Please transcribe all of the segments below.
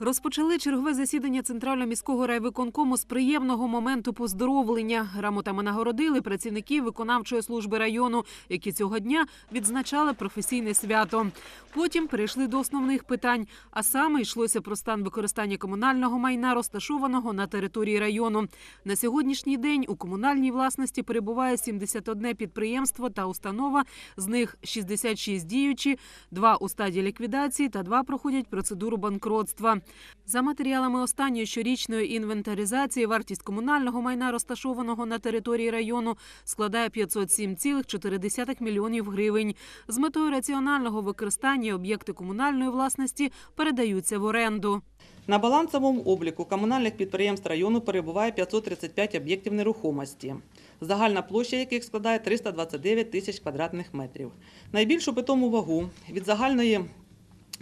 Розпочали чергове засідання центрального міського райвиконкому з приємного моменту поздоровлення. Грамотами нагородили працівників виконавчої служби району, які цього дня відзначали професійне свято. Потім перейшли до основних питань, а саме йшлося про стан використання комунального майна, розташованого на території району. На сьогоднішній день у комунальній власності перебуває 71 підприємство та установа. З них 66 діючі, два у стадії ліквідації та два проходять процедуру банкротства. За матеріалами останньої щорічної інвентаризації вартість комунального майна, розташованого на території району, складає 507,4 мільйонів гривень. З метою раціонального використання об'єкти комунальної власності передаються в оренду. На балансовому обліку комунальних підприємств району перебуває 535 об'єктів нерухомості, загальна площа яких складає 329 тисяч квадратних метрів. Найбільшу питому вагу від загальної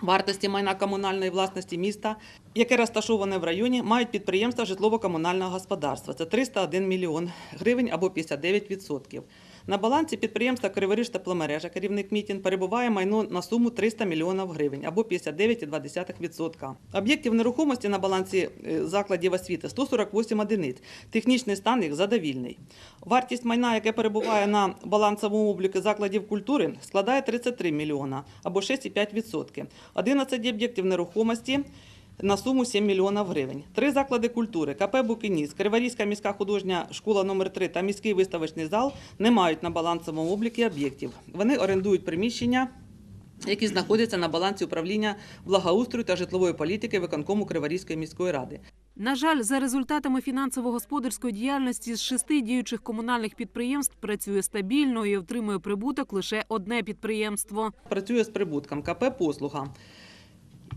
вартості майна комунальної власності міста, яке розташоване в районі, мають підприємства житлово-комунального господарства. Це 301 мільйон гривень або 59%. На балансі підприємства Криворіж тепломережа керівник Мітін перебуває майно на суму 300 мільйонів гривень або 59,2%. Об'єктів нерухомості на балансі е, закладів освіти 148 одиниць. Технічний стан їх задовільний. Вартість майна, яке перебуває на балансовому обліку закладів культури, складає 33 мільйона або 6,5%. 11 об'єктів нерухомості на суму 7 мільйонів гривень. Три заклади культури КП «Букініс», Криворізька міська художня школа номер 3 та міський виставочний зал не мають на балансовому обліку об'єктів. Вони орендують приміщення. Які знаходяться на балансі управління благоустрою та житлової політики виконкому Криворізької міської ради. На жаль, за результатами фінансово-господарської діяльності з шести діючих комунальних підприємств працює стабільно і отримує прибуток лише одне підприємство. Працює з прибутком КП «Послуга»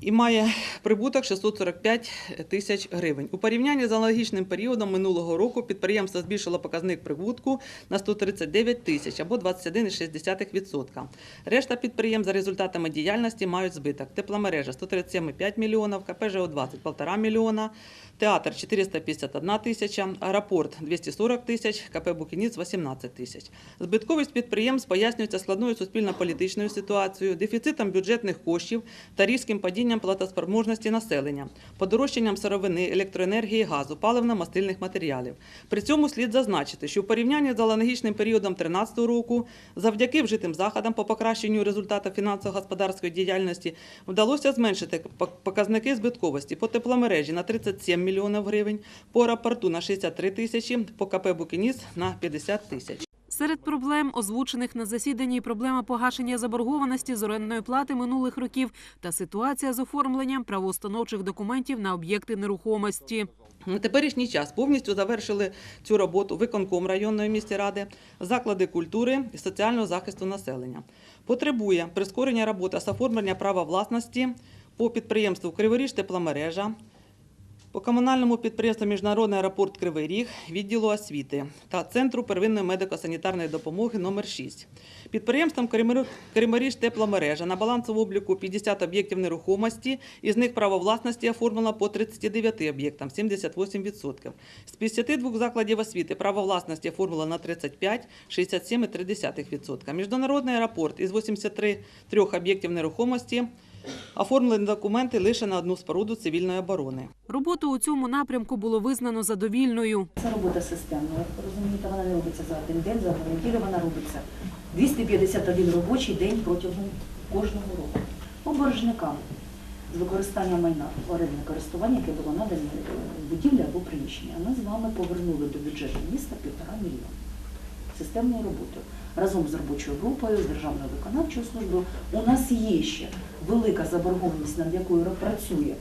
і має прибуток 645 тисяч гривень. У порівнянні з аналогічним періодом минулого року підприємство збільшило показник прибутку на 139 тисяч або 21,6%. Решта підприємств за результатами діяльності мають збиток. Тепломережа 137,5 мільйонів, КП ЖО-20 – 1,5 мільйона, театр 451 тисяча, аеропорт 240 тисяч, КП «Букініц» – 18 тисяч. Збитковість підприємств пояснюється складною суспільно-політичною ситуацією, дефіцитом бюджетних коштів та різким падінням платоспроможності населення, подорожчанням сировини, електроенергії, газу, паливно-мастильних матеріалів. При цьому слід зазначити, що в порівнянні з аналогічним періодом 2013 року, завдяки вжитим заходам по покращенню результатів фінансово-господарської діяльності вдалося зменшити показники збитковості по тепломережі на 37 мільйонів гривень, по аеропорту на 63 тисячі, по КП «Букініс» на 50 тисяч. Серед проблем, озвучених на засіданні, проблема погашення заборгованості з орендної плати минулих років та ситуація з оформленням правоустановчих документів на об'єкти нерухомості. На теперішній час повністю завершили цю роботу виконком районної міськради, заклади культури і соціального захисту населення. Потребує прискорення роботи з оформлення права власності по підприємству Криворіж тепломережа, по комунальному підприємству Міжнародний аеропорт Кривий Ріг, відділу освіти та Центру первинної медико-санітарної допомоги номер 6 Підприємством Криморіж тепломережа на балансовому обліку 50 об'єктів нерухомості, із них право власності оформлено по 39 об'єктам, 78%. З 52 закладів освіти право власності оформлено на 35, 67,3%. Міжнародний аеропорт із 83 об'єктів нерухомості оформлені документи лише на одну споруду цивільної оборони. Роботу у цьому напрямку було визнано задовільною. Це робота системна. Як розумієте, вона не робиться за один день, за одну неділю вона робиться 251 робочий день протягом кожного року. По боржникам з використання майна орендне користування, яке було надане в будівлі або приміщення, ми з вами повернули до бюджету міста півтора мільйона системною роботою. Разом з робочою групою, з Державною виконавчою службою у нас є ще велика заборгованість, над якою працює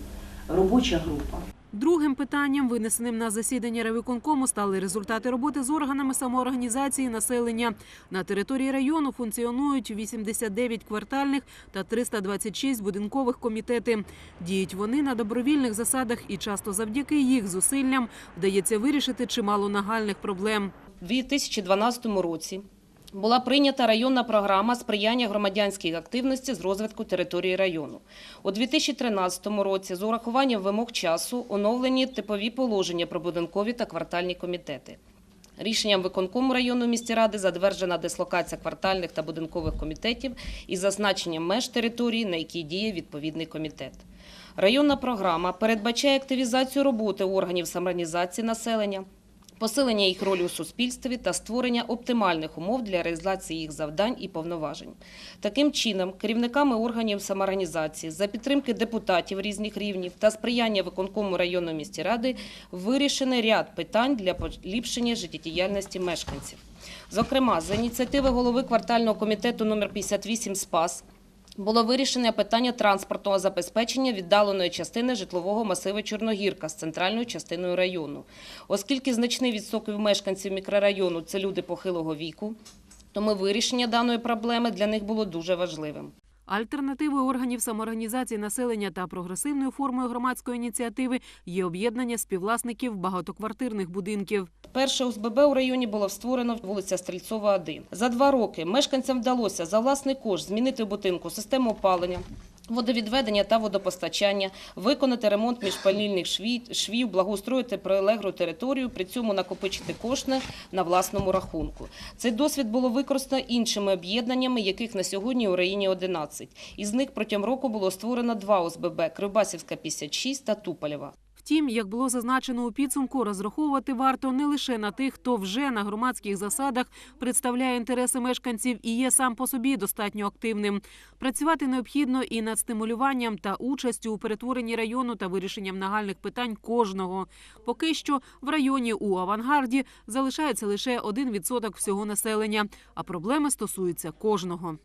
робоча група. Другим питанням, винесеним на засідання райвиконкому, стали результати роботи з органами самоорганізації населення. На території району функціонують 89 квартальних та 326 будинкових комітети. Діють вони на добровільних засадах і часто завдяки їх зусиллям вдається вирішити чимало нагальних проблем. У 2012 році була прийнята районна програма сприяння громадянській активності з розвитку території району. У 2013 році з урахуванням вимог часу оновлені типові положення про будинкові та квартальні комітети. Рішенням виконкому районної міської ради затверджена дислокація квартальних та будинкових комітетів із зазначенням меж території, на якій діє відповідний комітет. Районна програма передбачає активізацію роботи органів самоорганізації населення, посилення їх ролі у суспільстві та створення оптимальних умов для реалізації їх завдань і повноважень. Таким чином, керівниками органів самоорганізації за підтримки депутатів різних рівнів та сприяння виконкому районної міській ради вирішено ряд питань для поліпшення життєдіяльності мешканців. Зокрема, за ініціативи голови квартального комітету номер 58 СПАС було вирішено питання транспортного забезпечення віддаленої частини житлового масиву Чорногірка з центральною частиною району. Оскільки значний відсоток мешканців мікрорайону це люди похилого віку, тому вирішення даної проблеми для них було дуже важливим. Альтернативою органів самоорганізації населення та прогресивною формою громадської ініціативи є об'єднання співвласників багатоквартирних будинків. Перше ОСББ у районі було створено вулиця Стрільцова, 1. За два роки мешканцям вдалося за власний кошт змінити в будинку систему опалення, водовідведення та водопостачання, виконати ремонт міжпальнільних швів, благоустроїти прилеглу територію, при цьому накопичити кошти на власному рахунку. Цей досвід було використано іншими об'єднаннями, яких на сьогодні у районі 11. Із них протягом року було створено два ОСББ – Кривбасівська, 56 та Туполєва. Втім, як було зазначено у підсумку, розраховувати варто не лише на тих, хто вже на громадських засадах представляє інтереси мешканців і є сам по собі достатньо активним. Працювати необхідно і над стимулюванням та участю у перетворенні району та вирішенням нагальних питань кожного. Поки що в районі у авангарді залишається лише 1% всього населення, а проблеми стосуються кожного.